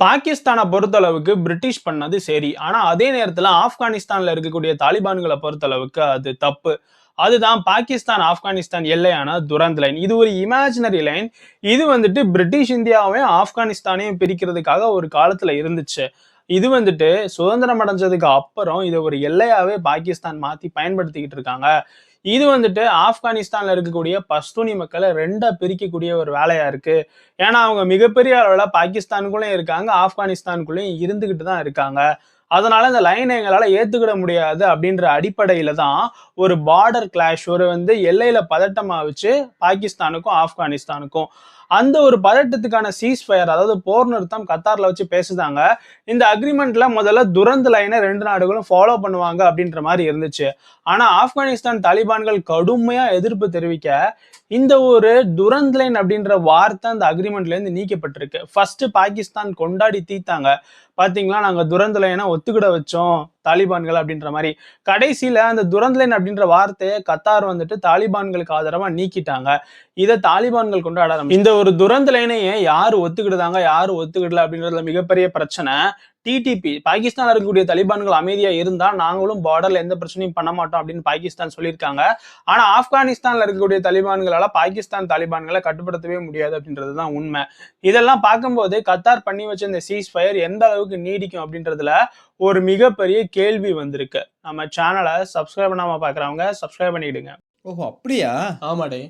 பாகிஸ்தானை பொறுத்தளவுக்கு பிரிட்டிஷ் பண்ணது சரி. ஆனால் அதே நேரத்தில் ஆப்கானிஸ்தானில் இருக்கக்கூடிய தாலிபான்களை பொறுத்தளவுக்கு அது தப்பு. அதுதான் பாகிஸ்தான் ஆப்கானிஸ்தான் எல்லையான துரந்த் லைன். இது ஒரு இமேஜினரி லைன் இது வந்துட்டு பிரிட்டிஷ் இந்தியாவையும் ஆப்கானிஸ்தானையும் பிரிக்கிறதுக்காக ஒரு காலத்தில் இருந்துச்சு. இது வந்துட்டு சுதந்திரம் அடைஞ்சதுக்கு அப்புறம் இதை ஒரு எல்லையாவே பாகிஸ்தான் மாத்தி பயன்படுத்திக்கிட்டு இருக்காங்க. இது வந்துட்டு ஆப்கானிஸ்தான்ல இருக்கக்கூடிய பஸ்தூனி மக்களை ரெண்டா பிரிக்கக்கூடிய ஒரு வேலையா இருக்கு. ஏன்னா அவங்க மிகப்பெரிய அளவில் பாகிஸ்தானுக்குள்ளேயும் இருக்காங்க ஆப்கானிஸ்தானுக்குள்ளேயும் இருந்துகிட்டு தான் இருக்காங்க. அதனால இந்த லைனை எங்களால் ஏற்றுக்கிட முடியாது அப்படின்ற அடிப்படையில் தான் ஒரு பார்டர் கிளாஷ் ஒரு வந்து எல்லையில் பதட்டமாக வச்சு பாகிஸ்தானுக்கும் ஆப்கானிஸ்தானுக்கும். அந்த ஒரு பதட்டத்துக்கான சீஸ் ஃபயர் அதாவது போர் நிறுத்தம் கத்தாரில் வச்சு பேசுதாங்க. இந்த அக்ரிமெண்ட்ல முதல்ல துரந்த லைனை ரெண்டு நாடுகளும் ஃபாலோ பண்ணுவாங்க அப்படின்ற மாதிரி இருந்துச்சு. ஆனால் ஆப்கானிஸ்தான் தாலிபான்கள் கடுமையாக எதிர்ப்பு தெரிவிக்க இந்த ஒரு துரந்த் லைன் அப்படின்ற வார்த்தை அந்த அக்ரிமெண்ட்லேருந்து நீக்கப்பட்டிருக்கு. ஃபர்ஸ்ட் பாகிஸ்தான் கொண்டாடி தீத்தாங்க பார்த்தீங்களா நாங்கள் துரந்தலை ஏன்னா ஒத்துக்கிட வச்சோம். தாலிபான்கள் அப்படின்ற மாதிரி. கடைசியில் அந்த துரந்த் லைன் அப்படின்ற வார்த்தையை கத்தார் வந்துட்டு தாலிபான்களுக்கு ஆதரவாக நீக்கிட்டாங்க. இதை தாலிபான்கள் கொண்டாட இந்த ஒரு துரந்த லைனையே யாரு ஒத்துக்கிடுதாங்க யார் ஒத்துக்கிடல அப்படின்றதுல மிகப்பெரிய பிரச்சனை. டிடிபி பாகிஸ்தான் இருக்கக்கூடிய தலிபான்கள் அமைதியா இருந்தா நாங்களும் பார்டர்ல எந்த பிரச்சனையும் பண்ண மாட்டோம் அப்படின்னு பாகிஸ்தான் சொல்லியிருக்காங்க. ஆனா ஆப்கானிஸ்தான்ல இருக்கக்கூடிய தலிபான்களால பாகிஸ்தான் தாலிபான்களை கட்டுப்படுத்தவே முடியாது அப்படின்றதுதான் உண்மை. இதெல்லாம் பார்க்கும்போது கத்தார் பண்ணி வச்ச இந்த சீஸ் ஃபயர் எந்த அளவுக்கு நீடிக்கும் அப்படின்றதுல ஒரு மிகப்பெரிய கேள்வி வந்திருக்கு. நம்ம சேனலை சப்ஸ்கிரைப் பண்ணாம பாக்குறவங்க சப்ஸ்கிரைப் பண்ணிடுங்க. ஓஹோ அப்படியா? ஆமாடே.